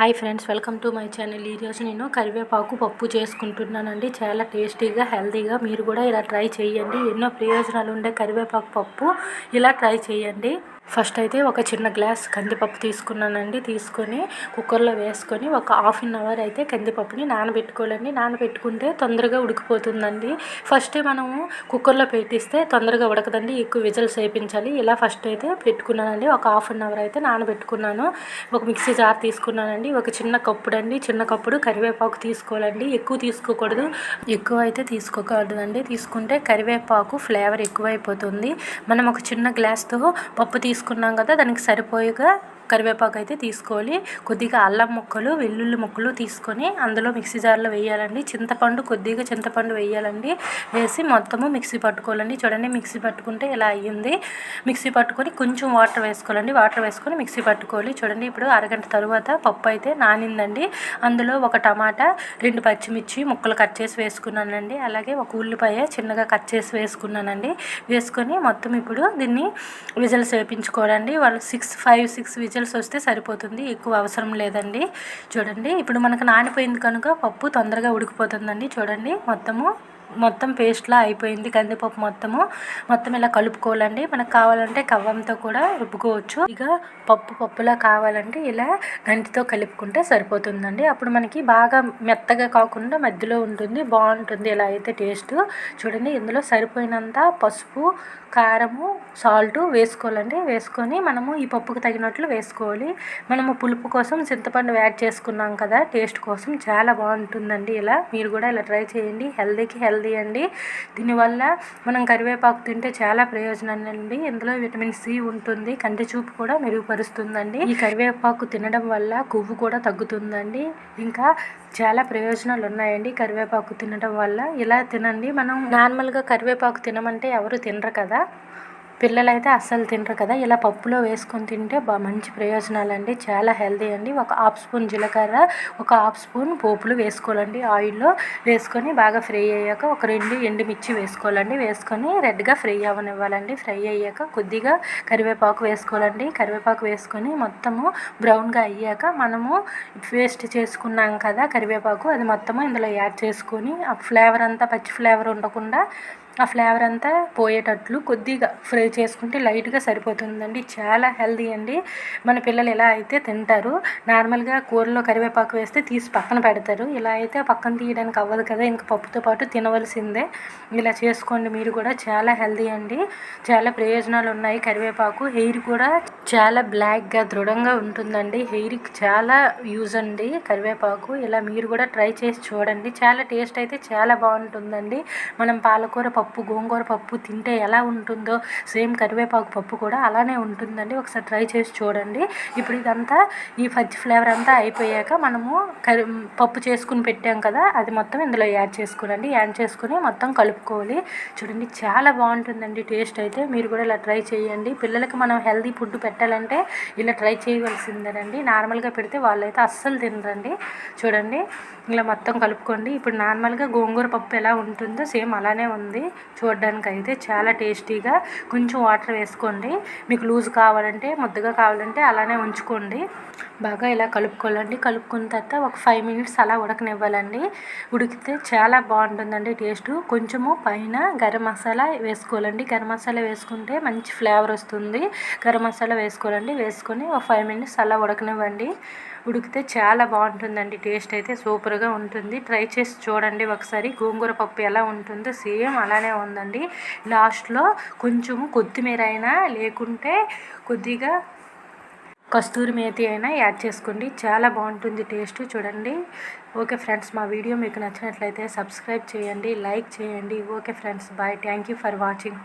Hi friends welcome to my channel. ఈరోజు నేను కరివేపాకు పప్పు చేసుకుంటున్నానండి. చాలా టేస్టీగా హెల్తీగా మీరు కూడా ఇలా ట్రై చేయండి. ఎన్నో ప్రయోజనాలు ఉండే కరివేపాకు పప్పు. ఇలా ట్రై చేయండి. ఫస్ట్ అయితే ఒక చిన్న గ్లాస్ కందిపప్పు తీసుకున్నానండి. తీసుకొని కుక్కర్లో వేసుకొని ఒక హాఫ్ అన్ అవర్ అయితే కందిపప్పుని నానబెట్టుకోవాలండి. నానబెట్టుకుంటే తొందరగా ఉడికిపోతుందండి. ఫస్ట్ మనము కుక్కర్లో పెట్టిస్తే తొందరగా ఉడకదండి. ఎక్కువ విజల్స్ వేయించాలి. ఇలా ఫస్ట్ అయితే పెట్టుకున్నానండి. ఒక హాఫ్ అన్ అవర్ అయితే నానబెట్టుకున్నాను. ఒక మిక్సీ జార్ తీసుకున్నానండి. ఒక చిన్న కప్పుడు అండి చిన్న కప్పుడు కరివేపాకు తీసుకోవాలండి. ఎక్కువ తీసుకోకూడదు. ఎక్కువ అయితే తీసుకోకూడదండి. తీసుకుంటే కరివేపాకు ఫ్లేవర్ ఎక్కువైపోతుంది. మనం ఒక చిన్న గ్లాస్తో పప్పు తీసుకు తీసుకున్నాం కదా దానికి సరిపోయేగా కరివేపాకు అయితే తీసుకోవాలి. కొద్దిగా అల్లం ముక్కలు వెల్లుల్లి ముక్కలు తీసుకొని అందులో మిక్సీ జార్లో వేయాలండి. చింతపండు కొద్దిగా చింతపండు వేయాలండి. వేసి మొత్తము మిక్సీ పట్టుకోవాలండి. చూడండి మిక్సీ పట్టుకుంటే ఇలా అయ్యింది? మిక్సీ పట్టుకొని కొంచెం వాటర్ వేసుకోవాలండి. వాటర్ వేసుకొని మిక్సీ పట్టుకోవాలి. చూడండి ఇప్పుడు అరగంట తర్వాత పప్పు అయితే నానిందండి. అందులో ఒక టమాటా రెండు పచ్చిమిర్చి ముక్కలు కట్ చేసి వేసుకున్నానండి. అలాగే ఒక ఉల్లిపాయ చిన్నగా కట్ చేసి వేసుకున్నానండి. వేసుకొని మొత్తం ఇప్పుడు దీన్ని విజిల్స్ వేపించుకోవాలండి. వాళ్ళు six five six whistle whistles వస్తే సరిపోతుంది. ఎక్కువ అవసరం లేదండి. చూడండి. ఇప్పుడు మనకు నానిపోయింది కనుక పప్పు తొందరగా ఉడికిపోతుందండి. చూడండి. మొత్తము మొత్తం పేస్ట్లా అయిపోయింది కందిపప్పు మొత్తము. మొత్తం ఇలా కలుపుకోవాలండి. మనకు కావాలంటే కవ్వంతో కూడా రుబ్బుకోవచ్చు. ఇక పప్పు పప్పులా కావాలంటే ఇలా గంటితో కలుపుకుంటే సరిపోతుందండి. అప్పుడు మనకి బాగా మెత్తగా కాకుండా మధ్యలో ఉంటుంది బాగుంటుంది. ఇలా అయితే టేస్ట్. చూడండి ఇందులో సరిపోయినంత పసుపు కారము సాల్ట్ వేసుకోవాలండి. వేసుకొని మనము ఈ పప్పుకు తగినట్లు వేసుకోవాలి. మనము పులుపు కోసం చింతపండు యాడ్ చేసుకున్నాం కదా టేస్ట్ కోసం. చాలా బాగుంటుందండి. ఇలా మీరు కూడా ఇలా ట్రై చేయండి. హెల్దీకి హెల్త్ హెల్దీ అండి. దీనివల్ల మనం కరివేపాకు తింటే చాలా ప్రయోజనం అండి. ఇందులో విటమిన్ సి ఉంటుంది. కంటి చూపు కూడా మెరుగుపరుస్తుందండి. ఈ కరివేపాకు తినడం వల్ల కొవ్వు కూడా తగ్గుతుందండి. ఇంకా చాలా ప్రయోజనాలు ఉన్నాయండి కరివేపాకు తినడం వల్ల. ఇలా తినండి. మనం నార్మల్గా కరివేపాకు తినమంటే ఎవరు తినరు కదా. పిల్లలు అయితే అస్సలు తినరు కదా. ఇలా పప్పులో వేసుకొని తింటే మంచి ప్రయోజనాలు అండి చాలా హెల్దీ అండి. ఒక హాఫ్ స్పూన్ జీలకర్ర ఒక హాఫ్ స్పూన్ పోపులు వేసుకోవాలండి. ఆయిల్లో వేసుకొని బాగా ఫ్రై అయ్యాక ఒక రెండు ఎండుమిర్చి వేసుకోవాలండి. వేసుకొని రెడ్గా ఫ్రై అవ్వనివ్వాలండి ఫ్రై అయ్యాక కొద్దిగా కరివేపాకు వేసుకోవాలండి. కరివేపాకు వేసుకొని మొత్తము బ్రౌన్గా అయ్యాక మనము పేస్ట్ చేసుకున్నాం కదా కరివేపాకు అది మొత్తము ఇందులో యాడ్ చేసుకొని ఆ ఫ్లేవర్ అంతా పచ్చి ఫ్లేవర్ ఉండకుండా ఆ ఫ్లేవర్ అంతా పోయేటట్లు కొద్దిగా ఫ్రై చేసుకుంటే లైట్గా సరిపోతుందండి. చాలా హెల్దీ అండి. మన పిల్లలు ఎలా అయితే తింటారు నార్మల్గా కూరలో కరివేపాకు వేస్తే తీసి పక్కన పెడతారు. ఇలా అయితే పక్కన తీయడానికి అవ్వదు కదా ఇంక పప్పుతో పాటు తినవలసిందే. ఇలా చేసుకోండి మీరు కూడా చాలా హెల్దీ అండి. చాలా ప్రయోజనాలు ఉన్నాయి. కరివేపాకు హెయిర్ కూడా చాలా బ్లాక్గా దృఢంగా ఉంటుందండి. హెయిర్కి చాలా యూజ్ అండి కరివేపాకు. ఇలా మీరు కూడా ట్రై చేసి చూడండి. చాలా టేస్ట్ అయితే చాలా బాగుంటుందండి. మనం పాలకూర పప్పు గోంగూర పప్పు తింటే ఎలా ఉంటుందో సేమ్ కరివేపాకు పప్పు కూడా అలానే ఉంటుందండి. ఒకసారి ట్రై చేసి చూడండి. ఇప్పుడు ఇదంతా ఈ పచ్చి ఫ్లేవర్ అంతా అయిపోయాక మనము కరి పప్పు చేసుకుని పెట్టాం కదా అది మొత్తం ఇందులో యాడ్ చేసుకోనండి. యాడ్ చేసుకుని మొత్తం కలుపుకోవాలి. చూడండి చాలా బాగుంటుందండి టేస్ట్ అయితే. మీరు కూడా ఇలా ట్రై చేయండి. పిల్లలకి మనం హెల్దీ ఫుడ్ పెట్టాలంటే ఇలా ట్రై చేయవలసిందేనండి. నార్మల్గా పెడితే వాళ్ళైతే అస్సలు తినరండి. చూడండి ఇలా మొత్తం కలుపుకోండి. ఇప్పుడు నార్మల్గా గోంగూర పప్పు ఎలా ఉంటుందో సేమ్ అలానే ఉంది. చూడడానికైతే అయితే చాలా టేస్టీగా కొంచెం వాటర్ వేసుకోండి. మీకు లూజ్ కావాలంటే ముద్దగా కావాలంటే అలానే ఉంచుకోండి. బాగా ఇలా కలుపుకోవాలండి. కలుపుకున్న తర్వాత ఒక ఫైవ్ మినిట్స్ అలా ఉడకనివ్వాలండి. ఉడికితే చాలా బాగుంటుందండి టేస్ట్. కొంచెము పైన గరం మసాలా వేసుకోవాలండి. గరం మసాలా వేసుకుంటే మంచి ఫ్లేవర్ వస్తుంది. గరం మసాలా వేసుకోవాలండి. వేసుకొని ఒక ఫైవ్ మినిట్స్ అలా ఉడకనివ్వండి. ఉడికితే చాలా బాగుంటుందండి. టేస్ట్ అయితే సూపర్గా ఉంటుంది. ట్రై చేసి చూడండి ఒకసారి. గోంగూర పప్పు ఎలా ఉంటుందో సేమ్ అలా బాగానే ఉందండి. లాస్ట్లో కొంచెం కొత్తిమీర అయినా లేకుంటే కొద్దిగా కస్తూరి మేతి అయినా యాడ్ చేసుకోండి. చాలా బాగుంటుంది టేస్ట్ చూడండి. ఓకే ఫ్రెండ్స్ మా వీడియో మీకు నచ్చినట్లయితే సబ్స్క్రైబ్ చేయండి లైక్ చేయండి. Okay friends bye. Thank you for watching.